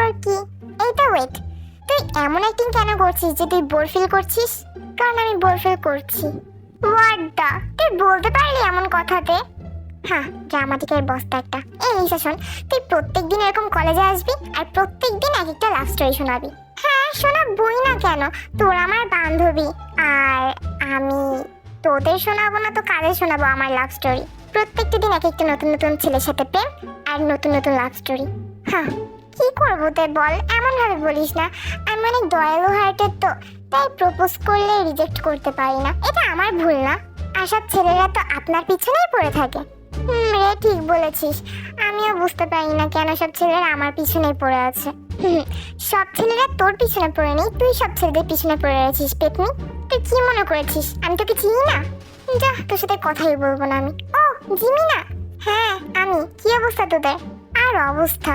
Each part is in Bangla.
তারপর কি? এইটা ওয়েট তুই এমন অ্যাক্টিং কেন করছিস যে তুই বোর ফিল করছিস? কারণ আমি বোর ফিল করছি। তুই বলতে পারলি এমন কথাতে? হ্যাঁ ড্রামাটিকের বস্তা একটা। এই লিসা শোন, তুই প্রত্যেক দিন এরকম কলেজে আসবি আর প্রত্যেক দিন এক একটা লাভ স্টোরি শোনাবি। হ্যাঁ শোনাবই না কেন? তোর আমার বান্ধবী। আর আমি তোদের শোনাবো না তো কাদের শোনাবো আমার লাভ স্টোরি প্রত্যেকটা দিন এক একটা নতুন নতুন ছেলের সাথে প্রেম আর নতুন নতুন লাভ স্টোরি হ্যাঁ কি করব তে বল? এমন ভাবে বলিস না। আমি অনেক দয়ালু হার্টের তো, তাই প্রপোজ করলে রিজেক্ট করতে পারি না। এটা আমার ভুল না। আর সব ছেলেরা তো আপনার পিছনেই পড়ে থাকে। হুম রে, ঠিক বলেছিস। আমিও বুঝতে পারি না কেন সব ছেলেরা আমার পিছনেই পড়ে আছে। সব ছেলেরা তোর পিছনে পড়ে নেই, তুই সব ছেলেদের পিছনে পড়ে আছিস, পেতনি। তুই কি মনে করেছিস? আমি তোকে চিনি না। যা, তোর সাথে কথাই বলব না আমি। ও জিমি না হ্যাঁ আমি। কি অবস্থা তোদের? আর অবস্থা?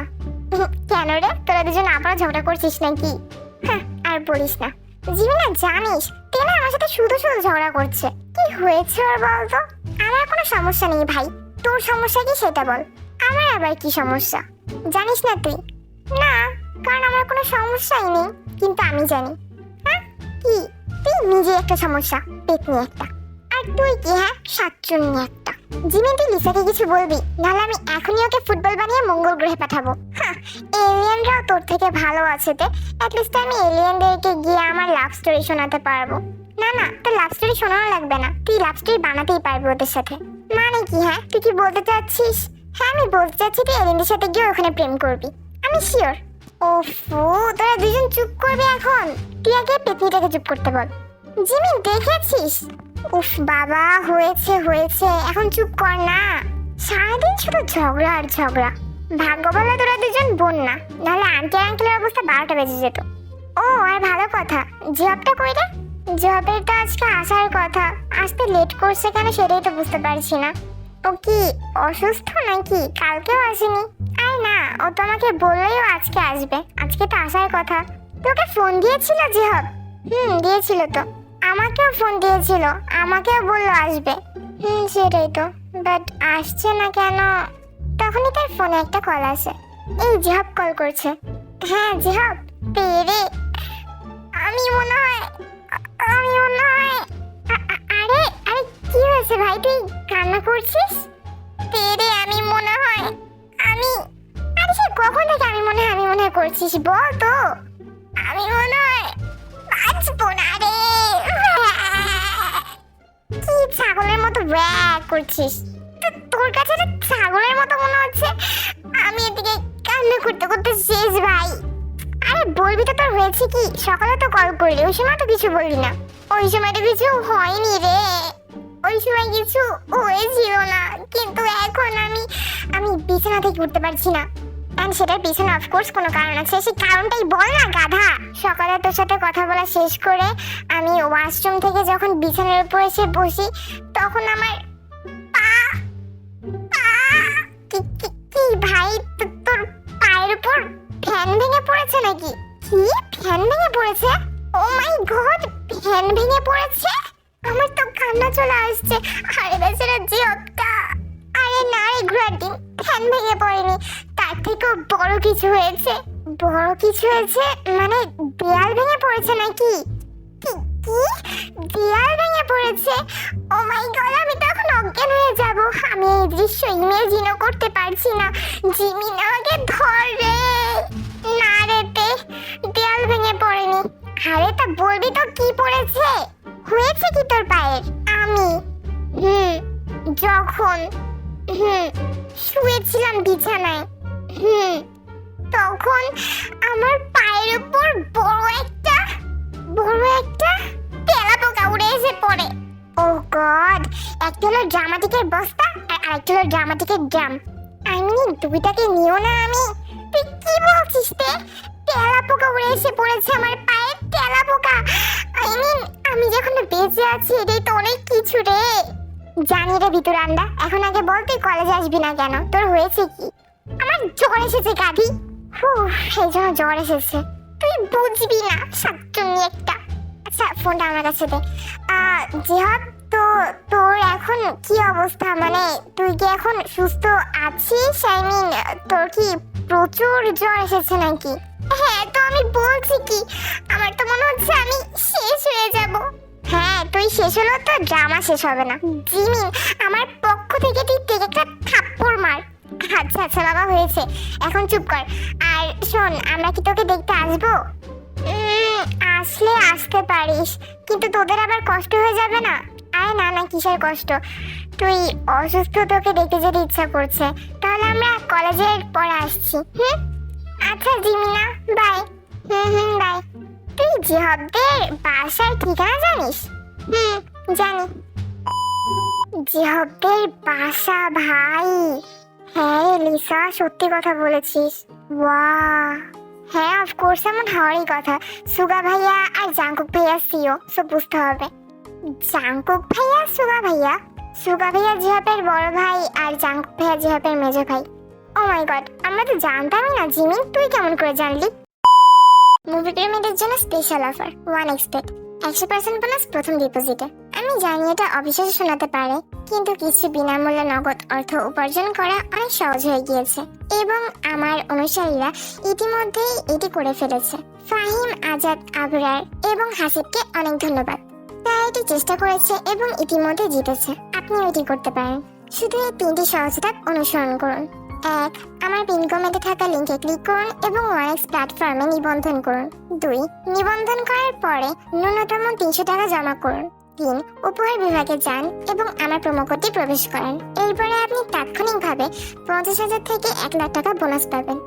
কেন রে? তোরা দুজন আবার ঝগড়া করছিস নাকি? হ্যাঁ আর বলিস না। জিমি না জানিস, তেনা আমার সাথে শুধু শুধু ঝগড়া করছে। কি হয়েছে ওর বলতো? আমার কোনো সমস্যা নেই ভাই। তোর সমস্যা কি সেটা বল। আমার আবার কি সমস্যা? জানিস না তুই? না, কারণ আমার কোনো সমস্যাই নেই, কিন্তু আমি জানি। হ্যাঁ কি? তুই নিজে একটা সমস্যা পেতনি একটা। আর তুই কি হ্যাঁ? সাতচুন্নি একটা। জিমি তুই লিসাকে কিছু বলবি? নাহলে আমি এখনই ওকে ফুটবল বানিয়ে মঙ্গল গ্রহে পাঠাবো। এলিয়েনরাও তোর থেকে ভালো আছে তে। অ্যাটলিস্ট আমি এলিয়েনদেরকে গিয়ে আমার লাভ স্টোরি শোনাতে পারব। না না, তোর লাভ স্টোরি শোনানো লাগবে না। তুই লাভ স্টোরি বানাতেই পারবি ওদের সাথে। মানে কি হ্যাঁ? তুই কি বলতে চাচ্ছিস? হ্যাঁ আমি বলতে চাচ্ছি তুই এলিয়েনদের সাথে গিয়ে ওখানে প্রেম করবি। আমি শিওর ওফো, তোরা দুজন চুপ করবি এখন? তুই আগে পেতনিটাকে চুপ করতে বল। জিমি, দেখেছিস? উফ, বাবা, হয়েছে হয়েছে। এখন চুপ কর না। সারাদিন শুধু ঝগড়া আর ঝগড়া। ভাগ্য ভালো তোরা দুজন বোন না। নাহলে আন্টি আঙ্কেলের অবস্থা বারোটা বেজে যেত। ও, আর ভালো কথা। জবটা কই রে? জবের তো আজকে আসার কথা। আসতে লেট করছে কেন সেটাই তো বুঝতে পারছি না। ও কি, অসুস্থ নাকি? কালকেও আসেনি। আরে না, ও তো আমাকে বললেও আজকে আসবে। আজকে তো আসার কথা। তোকে ফোন দিয়েছিল জিহব হুম, দিয়েছিল তো। আমাকেও ফোন দিয়েছিল, আমাকেও বলল আসবে। হুম, সেটাই তো। বাট আসছে না কেন? তখনই তার ফোনে একটা কল আসে। এই জিহাব কল করছে। হ্যাঁ জিহাব, পেরে। আমি মনে হয়, আমি মনে হয় আরে আরে কি হয়েছে ভাই? তুই কান্না করছিস? পেরে, আমি মনে হয়, আমি, আরে সে কখন থেকে আমি মনে হয়, আমি মনে হয় করছিস? বল তো। আমি মনে হয় বাঁচবো না রে কি ছাগলের মতো ব্যাক করছিস? তোর কাছে তো ছাগলের মতো মনে হচ্ছে। আমি এদিকে কান্না করতে করতে শেষ ভাই। আরে বলবি তো তোর হয়েছে কি? সকালে তো কল করলি, ওই সময় তো কিছু বললি না। ওই সময় তো কিছু হয়নি রে। ওই সময় কিছু হয়েছিল না। কিন্তু এখন আমি আমি বিছানা থেকে উঠতে পারছি না। অ্যান্ড সেটার পিছনে অফকোর্স কোনো কারণ আছে। সেই কারণটাই বল না, গাধা। সকালে তোর সাথে কথা বলা শেষ করে আমি ওয়াশরুম থেকে যখন বিছানার উপর এসে বসি, তখন আমার কি ভাই তোর পায়ের উপর ফ্যান ভেঙে পড়েছে নাকি? কি? ফ্যান ভেঙে পড়েছে? ও মাই গড, ফ্যান ভেঙে পড়েছে? আমার তো কান্না চলে আসছে। আরে বেচারা জিওপটা আরে না রে ঘোড়াটি ফ্যান ভেঙে পড়েনি। থেকেও বড় কিছু হয়েছে। বড় কিছু হয়েছে মানে দেয়াল ভেঙে পড়েছে নাকি? কি দেয়াল ভেঙে পড়েছে? ও মাই গড আমি তো এখন অজ্ঞান হয়ে যাব। আমি এই দৃশ্য ইমেজিনও করতে পারছি না। জিমি আমাকে ধর রে না রে তে, দেয়াল ভেঙে পড়েনি। আরে তা বলবি তো কি পড়েছে? হয়েছে কি তোর পায়ের? আমি? হুম, যখন? হুম, শুয়েছিলাম বিছানায়। হুম, তখন আমার পায়ের উপর বড় একটা বড় একটা তেলা পোকা উড়ে এসে পড়ে। ও গড একটা হলো ড্রামাটিকের বস্তা আর আরেকটা হলো ড্রামাটিকের ড্রাম। আই মিন দুইটাকে নিও না আমি। তুই কি বলছিস তে তেলা পোকা উড়ে এসে পড়েছে আমার পায়ে তেলা পোকা আই মিন, আমি যখন বেঁচে আছি, এটাই তো অনেক কিছু রে। জানি রে ভিতর এখন আগে বল তুই কলেজে আসবি না কেন? তোর হয়েছে কি? আমার জ্বর এসেছে, গাধি। সেই জন্য জ্বর এসেছে। তুই বুঝবি না সাতচুন্নি একটা। আচ্ছা ফোনটা আমার কাছে দে। জিহাদ, তো তোর এখন কি অবস্থা? মানে তুই কি এখন সুস্থ আছিস? আই মিন তোর কি প্রচুর জ্বর এসেছে নাকি? হ্যাঁ তো আমি বলছি কি, আমার তো মনে হচ্ছে আমি শেষ হয়ে যাব। হ্যাঁ তুই শেষ হলো তো ড্রামা শেষ হবে না। জিমিন, আমার পক্ষ থেকে তুই একটা থাপ্পড় মার। আচ্ছা আচ্ছা বাবা, হয়েছে। এখন চুপ কর। আর শোন, আমরা কি তোকে দেখতে আসব? আসলে আসতে পারিস, কিন্তু তোদের আবার কষ্ট হয়ে যাবে না? আরে না না, কিসের কষ্ট? তুই অসুস্থ তোকে দেখতে যেতে ইচ্ছা করছে। তাহলে আমরা কলেজের পরে আসছি আচ্ছা জিমিনা, বাই। Hmm hmm, by. তুই জিহবদের বাসার ঠিকানা জানিস? হুম, জানি। জিহবদের বাসা, ভাই। হ্যাঁ লিসা সত্যি কথা বলেছিস। ওয়াহ হ্যাঁ অফকোর্স এমন হওয়ারই কথা। সুগা ভাইয়া আর জাঙ্কুক ভাইয়া সিও সব বুঝতে হবে। জাঙ্কুক ভাইয়া সুগা ভাইয়া? সুগা ভাইয়া জিহাপের বড় ভাই আর জাঙ্কুক ভাইয়া জিহাপের মেজো ভাই। ও মাই গড আমরা তো জানতামই না। জিমিন তুই কেমন করে জানলি? মুভি প্রেমীদের জন্য special offer one X bet একশো পার্সেন্ট বোনাস প্রথম ডিপোজিটে আমি জানি এটা অবিশ্বাস শোনাতে পারে, কিন্তু কিছু বিনামূল্যে নগদ অর্থ উপার্জন করা অনেক সহজ হয়ে গিয়েছে, এবং আমার অনুসারীরা ইতিমধ্যেই এটি করে ফেলেছে। ফাহিম, আজাদ, আবরার এবং হাসিবকে অনেক ধন্যবাদ। তারা এটি চেষ্টা করেছে এবং ইতিমধ্যে জিতেছে। আপনি এটি করতে পারেন। শুধু এই তিনটি সহজ ধাপ অনুসরণ করুন। এক, আমার পিন কমেন্টে থাকা লিঙ্কে ক্লিক করুন এবং ওয়ারেক্স প্ল্যাটফর্মে নিবন্ধন করুন। দুই, নিবন্ধন করার পরে ন্যূনতম তিনশো টাকা জমা করুন। তিন উপহার বিভাগে যান এবং আমার প্রোমো কোডটি প্রবেশ করেন। এরপরে আপনি তাৎক্ষণিকভাবে পঞ্চাশ হাজার থেকে এক লাখ টাকা বোনাস পাবেন।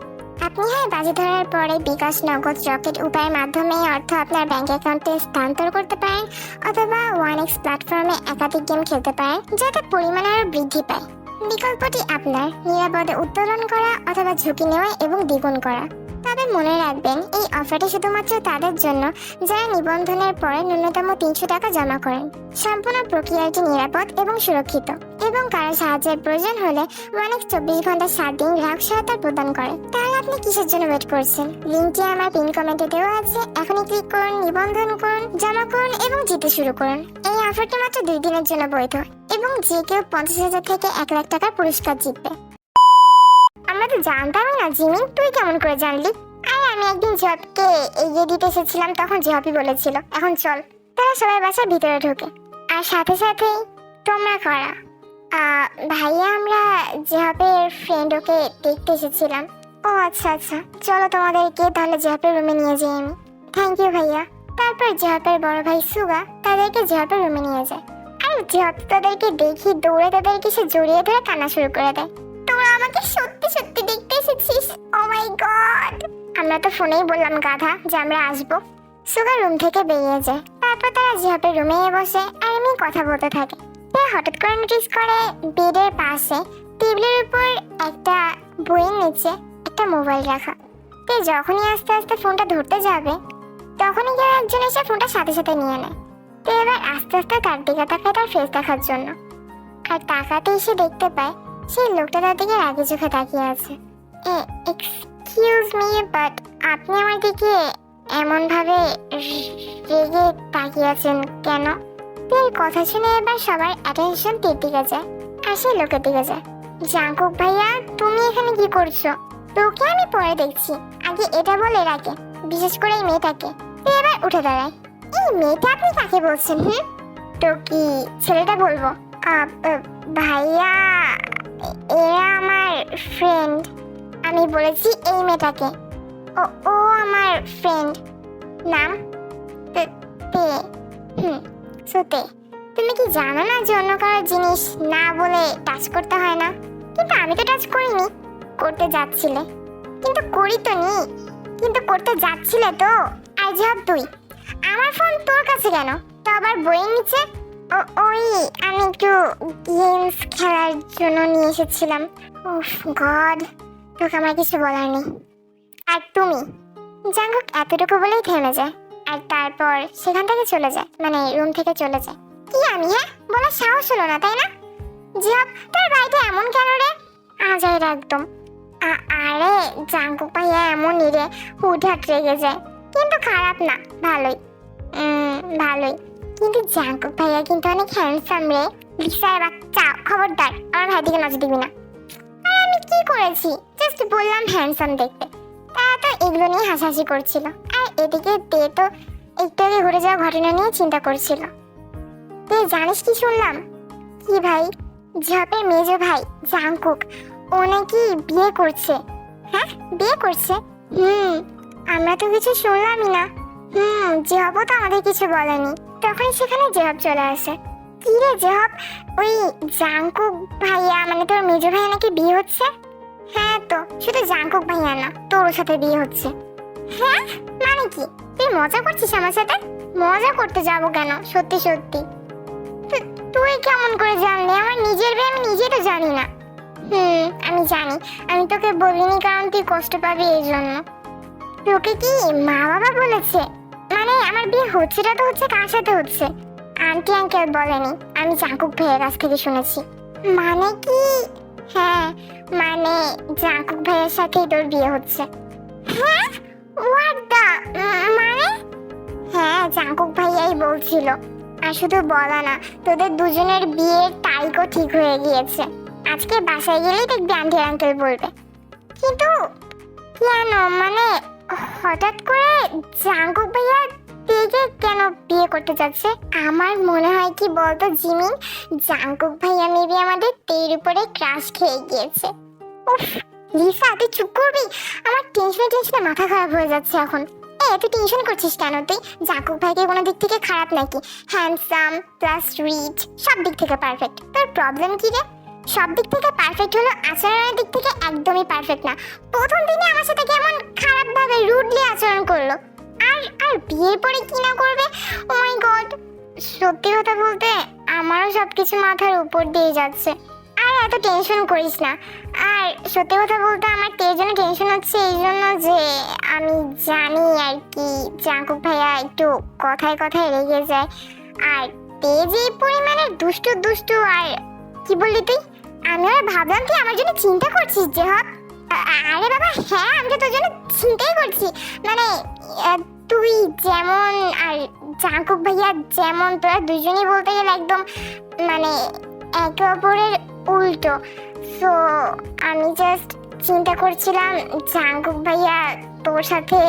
আপনি হ্যাঁ বাজি ধরার পরে বিকাশ নগদ রকেট উপায়ের মাধ্যমে অর্থ আপনার ব্যাংক অ্যাকাউন্টে স্থানান্তর করতে পারেন অথবা ওয়ান এক্স প্ল্যাটফর্মে একাধিক গেম খেলতে পারেন, যাতে পরিমাণ আরও বৃদ্ধি পায়। বিকল্পটি আপনার, নিরাপদে উত্তোলন করা অথবা ঝুঁকি নেওয়া এবং দ্বিগুণ করা। তবে মনে রাখবেন, এই অফারটি শুধুমাত্র তাদের জন্য, যারা নিবন্ধনের পরে ন্যূনতম তিনশো টাকা জমা করেন। সম্পূর্ণ প্রক্রিয়াটি নিরাপদ এবং সুরক্ষিত। এবং কারও সাহায্যের প্রয়োজন হলে অনেক চব্বিশ ঘণ্টা সাত দিন গ্রাহক সহায়তা প্রদান করে। তাহলে আপনি কিসের জন্য ওয়েট করছেন? লিঙ্কটি আমার পিন কমেন্টে দেওয়া আছে। এখনই ক্লিক করুন, নিবন্ধন করুন, জমা করুন এবং জিতে শুরু করুন। এই অফারটি মাত্র দুই দিনের জন্য বৈধ এবং যে কেউ পঞ্চাশ হাজার থেকে এক লাখ টাকার পুরস্কার জিতবে। আমরা তো জানতামই না জিমিন তুই কেমন করে জানলি? আরে আমি একদিন জবকে এগিয়ে দিতে এসেছিলাম, তখন জবই বলেছিল, এখন চল। তারা সবাই বাসার ভিতরে ঢোকে। আর সাথে সাথেই তোমরা করা। ভাইয়া, আমরা জেহাপের ফ্রেন্ড ওকে দেখতে এসেছিলাম। ও আচ্ছা আচ্ছা চলো তোমাদেরকে তাহলে জেহাপের রুমে নিয়ে যাই আমি। থ্যাংক ইউ ভাইয়া। তারপর জেহাপের বড় ভাই সুগা তাদেরকে জেহাপের রুমে নিয়ে যায়। আর জেহাপ তাদেরকে দেখি দৌড়ে তাদেরকে সে জড়িয়ে ধরে কান্না শুরু করে দেয়। আমাকে সত্যি সত্যি দেখতে এসেছিস। ও মাই গড আমরা তো ফোনেই বললাম, গাধা, যে আমরা আসব। সুগা রুম থেকে বেরিয়ে যায় তারপর তারা জিহাপের রুমে বসে আর এমনি কথা বলতে থাকে। সে হঠাৎ করে নোটিস করে বেডের পাশে টেবিলের উপর একটা বইয়ের নিচে একটা মোবাইল রাখা। তে যখনই আস্তে আস্তে ফোনটা ধরতে যাবে, তখনই কেউ একজন এসে ফোনটা সাথে সাথে নিয়ে নেয়। তো এবার আস্তে আস্তে তার দিকে তাকায় তার ফেস দেখার জন্য। আর তাকাতে এসে দেখতে পায় সেই লোকটা তার দিকে রাগে চোখে তাকিয়ে আছে। এক্সকিউজ মি বাট আপনি আমার দিকে এমন ভাবে রেগে তাকিয়ে আছেন কেন? তের কথা শুনে এবার সবার অ্যাটেনশন তীর দিকে যায়, আর সেই লোকের দিকে যায়। জাঙ্কুক ভাইয়া, তুমি এখানে কি করছ? তোকে আমি পরে দেখছি। আগে এটা বলে রাখে বিশেষ করে এই মেয়েটাকে। তুই এবার উঠে দাঁড়ায়। এই মেয়েটা আপনি কাকে বলছেন, হুম? তো কি ছেলেটা বলব? ভাইয়া এরা আমার ফ্রেন্ড আমি বলেছি এই মেয়েটাকে। ও ও আমার ফ্রেন্ড নাম? তে- হুম, সুতে। তুমি কি জানো না যে অন্য কারোর জিনিস না বলে টাচ করতে হয় না? কিন্তু আমি তো টাচ করিনি। করতে যাচ্ছিলে। কিন্তু করি তো নি। কিন্তু করতে যাচ্ছিলে তো। আই যাব তুই। আমার ফোন তোর কাছে কেন? তো আবার বইয়ের নিচে ওই আমি একটু গেমস খেলার জন্য নিয়ে এসেছিলাম। উফ, গড, তোকে আমার কিছু বলার নেই। আর তুমি? জাঙ্গুক এতটুকু বলেই থেমে যায়, আর তারপর সেখান থেকে চলে যায় মানে রুম থেকে চলে যায়। কি আমি হ্যাঁ? বলার সাহস হলো না, তাই না? জিহাব তোর বাড়িতে এমন কেন রে? আজাইর একদম। আরে, জাঙ্কুক ভাইয়া এমনই রে, হুটহাট রেগে যায়। কিন্তু খারাপ না, ভালোই। ভালোই। কিন্তু জাঙ্কুক ভাইয়া কিন্তু অনেক হ্যান্ডসাম রে। লিসার বাচ্চা খবরদার। আমার ভাই দিকে নজর দিবি না। আর আমি কি করেছি? জাস্ট বললাম হ্যান্ডসাম দেখতে। তা তো এগুলো নিয়ে হাসাহাসি করছিল। আর এদিকে তে তো একটু আগে ঘুরে যাওয়া ঘটনা নিয়ে চিন্তা করছিল। তুই জানিস কি শুনলাম? কি ভাই? ঝাপের মেজো ভাই জাংকুক ও নাকি বিয়ে করছে। হ্যাঁ? বিয়ে করছে? হুম, আমরা তো কিছু শুনলামই না। হুম জেহাবও তো আমাদের কিছু বলেনি তখনই সেখানে জেহাব চলে আসে। কি রে জেহাব? ওই জাংকুক ভাইয়া মানে তোর মেজো ভাইয়া নাকি বিয়ে হচ্ছে? হ্যাঁ তো শুধু জাংকুক ভাইয়া না, তোর সাথে বিয়ে হচ্ছে। হ্যাঁ? মানে কি? তুই মজা করছিস আমার সাথে? মজা করতে যাব কেন? সত্যি সত্যি। তুই কেমন করে জানলি? আমার নিজের বিয়ে আমি নিজেই তো জানি না। হুম, আমি জানি। আমি তোকে বলিনি কারণ তুই কষ্ট পাবি এই জন্য। তোকে কি মা বাবা বলেছে? মানে আমার বিয়ে হচ্ছেটা তো হচ্ছে কার সাথে হচ্ছে? আন্টি আঙ্কেল বলেনি, আমি জাঙ্কুক ভাইয়ের কাছ থেকে শুনেছি। মানে কি? হ্যাঁ মানে জাঙ্কুক ভাইয়ের সাথেই তোর বিয়ে হচ্ছে। হ্যাঁ হোয়াট মানে? হ্যাঁ জাঙ্কুক ভাইয়াই বলছিল। আর শুধু বলা না, তোদের দুজনের বিয়ের তারিখও ঠিক হয়ে গিয়েছে। আজকে বাসায় গেলেই দেখবি আন্টি আঙ্কেল বলবে। কিন্তু কেন? মানে হঠাৎ করে জাঙ্কুক ভাইয়া তেজে কেন বিয়ে করতে যাচ্ছে? আমার মনে হয় কি বলতো জিমিন জাঙ্কুক ভাইয়া মেবি আমাদের তের উপরে ক্রাশ খেয়ে গিয়েছে। উফ, লিসা, তুই চুপ করবি? আমার টেনশনে টেনশনে মাথা খারাপ হয়ে যাচ্ছে এখন। এ, তুই টেনশন করছিস কেন? তুই জাকুব ভাইকে কোনো দিক থেকে খারাপ নাকি? হ্যান্ডসাম প্লাস রিচ সব দিক থেকে পারফেক্ট তোর প্রবলেম কি রে? সব দিক থেকে পারফেক্ট হলো, আচরণের দিক থেকে একদমই পারফেক্ট না। প্রথম দিনে আমার সাথে কেমন খারাপ ভাবে রুডলি আচরণ করল। আর আর বিয়ের পরে কি না করবে? ও মাই গড সত্যি কথা বলতে, আমারও সব কিছু মাথার উপর দিয়ে যাচ্ছে। আর এত টেনশন করিস না। আর সত্যি কথা বলতে আমার তের জন্য টেনশন হচ্ছে এই জন্য যে আমি জানি আর কি, জাঙ্কুক ভাইয়া একটু কথায় কথায় রেগে যায়। আর তে যে পরিমাণে দুষ্টু দুষ্টু আর কি বললি তুই? আমি আর ভাবলাম তুই আমার জন্য চিন্তা করছিস যে হক আরে বাবা হ্যাঁ আমি তোর জন্য চিন্তাই করছি। মানে তুই যেমন আর জাঙ্কুক ভাইয়া যেমন, তোরা দুজনেই বলতে গেলে একদম মানে একে অপরের উল্টো। সো আমি জাস্ট চিন্তা করছিলাম, জাঙ্কুক ভাইয়া তোর সাথে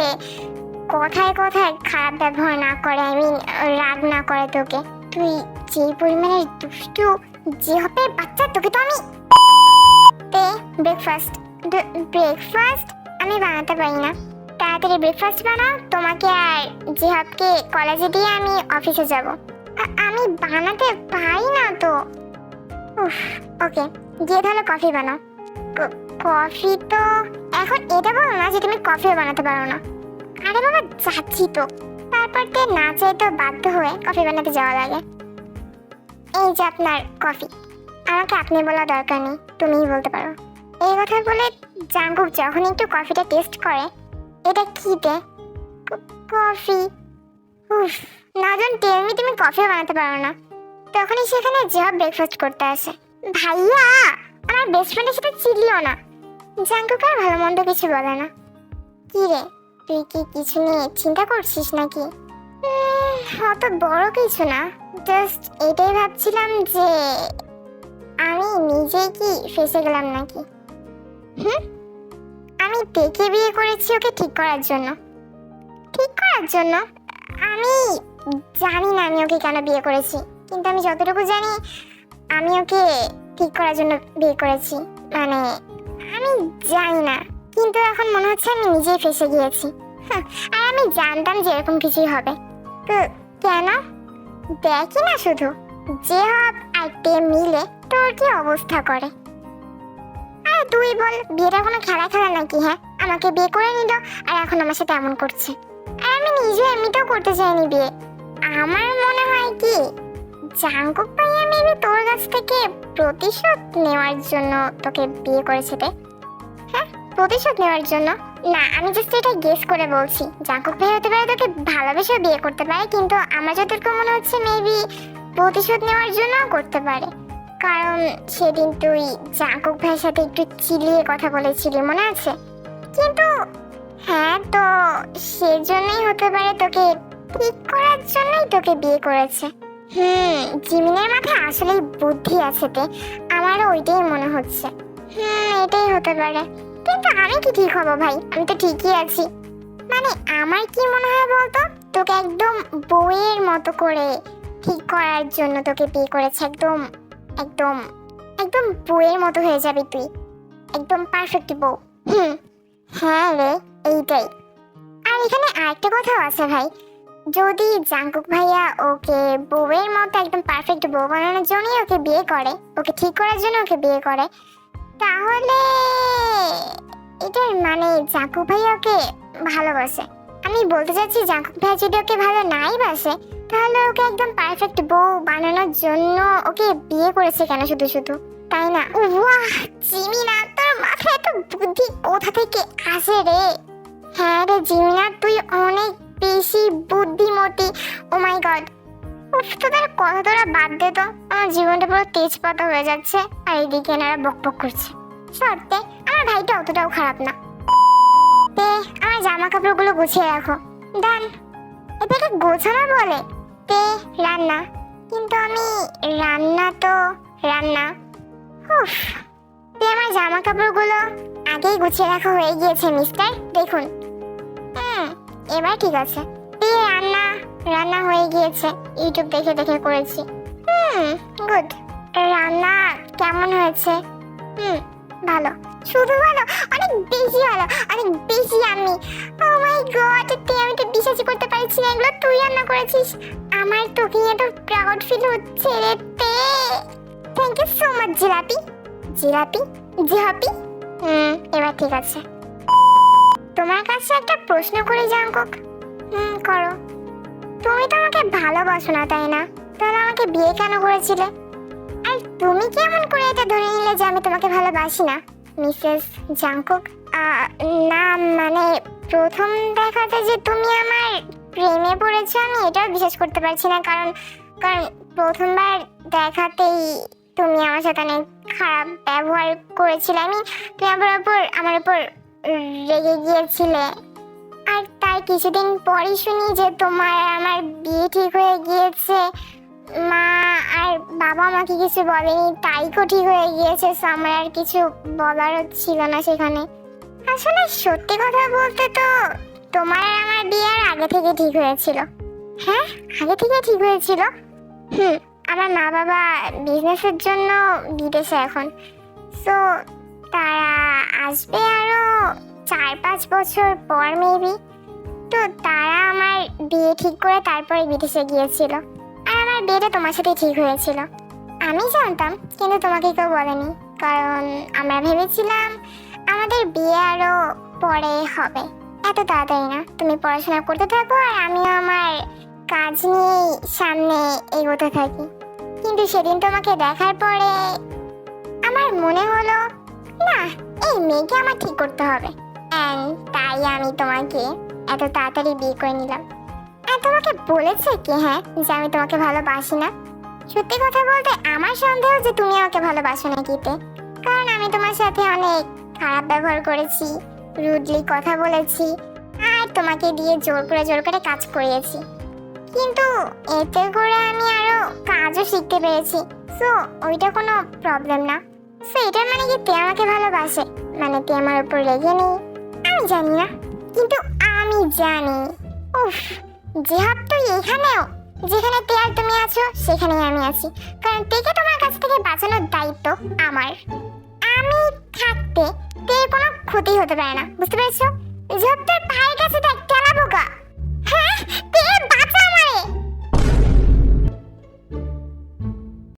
কথায় কথায় খারাপ ব্যবহার না করে আই মিন রাগ না করে তোকে। তুই যে পরিমাণে দুষ্টু যে হবে বাচ্চা, তোকে তো আমি তে ব্রেকফাস্ট ব্রেকফাস্ট আমি বানাতে পারি না। তাড়াতাড়ি ব্রেকফাস্ট বানাও, তোমাকে আর জিহাবকে কলেজে দিয়ে আমি অফিসে যাব। আমি বানাতে পারি না তো। ওকে গিয়ে তাহলে কফি বানাও। কফি তো এখন এটা বলো না যে তুমি কফিও বানাতে পারো না। আরে বাবা, যাচ্ছি তো। তারপর তো না চাই তো বাধ্য হয়ে কফি বানাতে যাওয়া লাগে। এই যে আপনার কফি। আমাকে আপনি বলা দরকার নেই, তুমিই বলতে পারো। এই কথা বলে জাঙ্কুক যখন একটু কফিটা টেস্ট করে, এটা কি দে? কফি। উফ, না জন টেলমি তুমি কফিও বানাতে পারো না। তখনই সেখানে জব ব্রেকফাস্ট করতে আসে। ভাইয়া, আমার বেস্ট ফ্রেন্ডের সাথে চিল্লিও না। জাঙ্কুক আর ভালো মন্দ কিছু বলে না। কী রে, তুই কি কিছু নিয়ে চিন্তা করছিস নাকি? অত বড় কিছু না। জাস্ট এটাই ভাবছিলাম যে আমি নিজে কি ফেসে গেলাম নাকি? হুম? আমি দেখে বিয়ে করেছি ওকে ঠিক করার জন্য। ঠিক করার জন্য? আমি জানি না আমি ওকে কেন বিয়ে করেছি। কিন্তু আমি যতটুকু জানি, আমি ওকে ঠিক করার জন্য বিয়ে করেছি। মানে আমি জানি না। কিন্তু এখন মনে হচ্ছে আমি নিজেই ফেসে গিয়েছি। আর আমি জানতাম যে এরকম কিছুই হবে। কেন? দেখি না শুধু। যে হব আর তে মিলে তোর কি অবস্থা করে? আরে তুই বল বিয়েটা কোনো খেলা খেলা নাকি হ্যাঁ? আমাকে বিয়ে করে নিল, আর এখন আমার সাথে এমন করছে। আর আমি নিজে এমনিতেও করতে চাইনি বিয়ে। আমার মনে হয় কি জাঙ্কুক ভাইয়া মেবি তোর কাছ থেকে প্রতিশোধ নেওয়ার জন্য তোকে বিয়ে করেছে রে হ্যাঁ প্রতিশোধ নেওয়ার জন্য। না, আমি জাস্ট এটা গেস করে বলছি। জাঙ্কুক ভাই হতে পারে তোকে ভালোবেসে বিয়ে করতে পারে, কিন্তু আমার যতটুকু মনে হচ্ছে মেবি প্রতিশোধ নেওয়ার জন্য করতে পারে। কারণ সেদিন তুই জাঙ্কুক ভাইয়ের সাথে একটু চিলিয়ে কথা বলেছিলি, মনে আছে? কিন্তু হ্যাঁ তো সেজন্যই হতে পারে তোকে ঠিক করার জন্যই তোকে বিয়ে করেছে। হুম, জিমিনের মাথায় আসলেই বুদ্ধি আছে তে, আমারও ওইটাই মনে হচ্ছে। হুম, এটাই হতে পারে। কিন্তু আমি কি ঠিক হব ভাই? আমি তো ঠিকই আছি। মানে আমার কি মনে হয় বলতো? তোকে একদম বউয়ের মতো করে ঠিক করার জন্য তোকে বিয়ে করেছে। একদম একদম একদম বউয়ের মতো হয়ে যাবে তুই। একদম পারফেক্ট বউ। হুম। হ্যাঁ রে, এইটাই। আর এখানে আরেকটা কথাও আছে ভাই। যদি জাঙ্কুক ভাইয়া ওকে বউয়ের মতো একদম পারফেক্ট বউ বানানোর জন্যই ওকে বিয়ে করে, ওকে ঠিক করার জন্য ওকে বিয়ে করে তাহলে এটার মানে জাকু ভাই ওকে ভালোবাসে। আমি বলতে চাচ্ছি জাকু ভাই যদি ওকে ভালো নাই বাসে, তাহলে ওকে একদম পারফেক্ট বউ বানানোর জন্য ওকে বিয়ে করেছে কেন শুধু শুধু? তাই না? ওয়াহ জিমিনা, তোর মাথায় এত বুদ্ধি কোথা থেকে আসে রে? হ্যাঁ রে জিমিনা, তুই অনেক বেশি বুদ্ধিমতী। ও মাই গড উফ, তোদের কথা তোরা বাদ দে তো। আমার জীবনটা পুরো তেজপাতা হয়ে যাচ্ছে, আর এইদিকে এনারা বক করছে। সত্যি, আমার ভাইটা অতটাও খারাপ না। তে, আমার জামা কাপড়গুলো গুছিয়ে রাখো। ডান এটাকে গোছানো বলে। তে, রান্না। কিন্তু আমি, রান্না তো, রান্না। উফ, তে, আমার জামা কাপড়গুলো আগেই গুছিয়ে রাখা হয়ে গিয়েছে, মিস্টার। দেখুন। হুম, এবার ঠিক আছে। রান্না হয়ে গিয়েছে। ইউটিউব দেখে দেখে করেছি। হুম গুড রান্না কেমন হয়েছে? হুম, ভালো। শুধু ভালো, অনেক বেশি ভালো, অনেক বেশি আমি। ও মাই গড তুই আমি তো বিশ্বাসই করতে পারছি না এগুলো তুই রান্না করেছিস। আমার তোকে নিয়ে তো প্রাউড ফিল হচ্ছে রে তে। Thank you so much jalebi. Jalebi? জিহাপি হুম, এবার ঠিক আছে। তোমার কাছে একটা প্রশ্ন করে জাঙ্কক হুম, করো। তুমি তো আমাকে ভালোবাসো না, তাই না? তাহলে আমাকে বিয়ে কেন করেছিলে? আর তুমি কেমন করে এটা ধরে নিলে যে আমি তোমাকে ভালোবাসি না? মিসেস জাঙ্কুক না মানে প্রথম দেখাতে যে তুমি আমার প্রেমে পড়েছো, আমি এটাও বিশ্বাস করতে পারছি না। কারণ কারণ প্রথমবার দেখাতেই তুমি আমার সাথে অনেক খারাপ ব্যবহার করেছিলে। আমি তুমি আমার উপর আমার উপর রেগে গিয়েছিলে। কিছুদিন পরই শুনি যে তোমার আমার বিয়ে ঠিক হয়ে গিয়েছে। মা আর বাবা আমাকে কিছু বলেনি তারিখও ঠিক হয়ে গিয়েছে আমার আর কিছু বলারও ছিল না সেখানে। আসলে সত্যি কথা বলতে তো তোমার আর আমার বিয়ে আর আগে থেকে ঠিক হয়েছিল। হ্যাঁ? আগে থেকে ঠিক হয়েছিল? হুম, আমার মা বাবা বিজনেসের জন্য বিদেশে এখন। সো তারা আসবে আরও চার পাঁচ বছর পর মেবি তো তারা আমার বিয়ে ঠিক করে তারপরে বিদেশে গিয়েছিল। আর আমার বিয়েটা তোমার সাথে ঠিক হয়েছিল। আমি জানতাম, কিন্তু তোমাকে কেউ বলেনি। কারণ আমরা ভেবেছিলাম আমাদের বিয়ে আরও পরে হবে। এত তাড়াতাড়ি না। তুমি পড়াশোনা করতে থাকো আর আমিও আমার কাজ নিয়ে সামনে এগোতে থাকি। কিন্তু সেদিন তোমাকে দেখার পরে আমার মনে হলো, না, এই মেয়েকে আমার ঠিক করতে হবে। তাই আমি তোমাকে এত তাড়াতাড়ি বিয়ে করে নিলাম। আর তোমাকে বলেছে কি হ্যাঁ যে আমি তোমাকে ভালোবাসি না? সত্যি কথা বলতে আমার সন্দেহ যে তুমি আমাকে ভালোবাসো না কিতে কারণ আমি তোমার সাথে অনেক খারাপ ব্যবহার করেছি, রুডলি কথা বলেছি, আর তোমাকে দিয়ে জোর করে জোর করে কাজ করিয়েছি। কিন্তু এতে করে আমি আরও কাজও শিখতে পেরেছি। সো ওইটা কোনো প্রবলেম না। সো এটার মানে কি, তে আমাকে ভালোবাসে? মানে তে আমার উপর রেগে নেই? আমি জানি না। কিন্তু জানি। উফ জিহাব তো এখানেও। যেখানে তেয়ার আর তুমি আছো, সেখানেই আমি আছি। কারণ তেকে তোমার কাছ থেকে বাঁচানোর দায়িত্ব আমার। আমি থাকতে তে কোনো ক্ষতি হতে পারে না, বুঝতে পেরেছ? জিহাব তোর ভাইয়ের কাছে থাক কেন বোকা। হ্যাঁ তে বাঁচা আমারে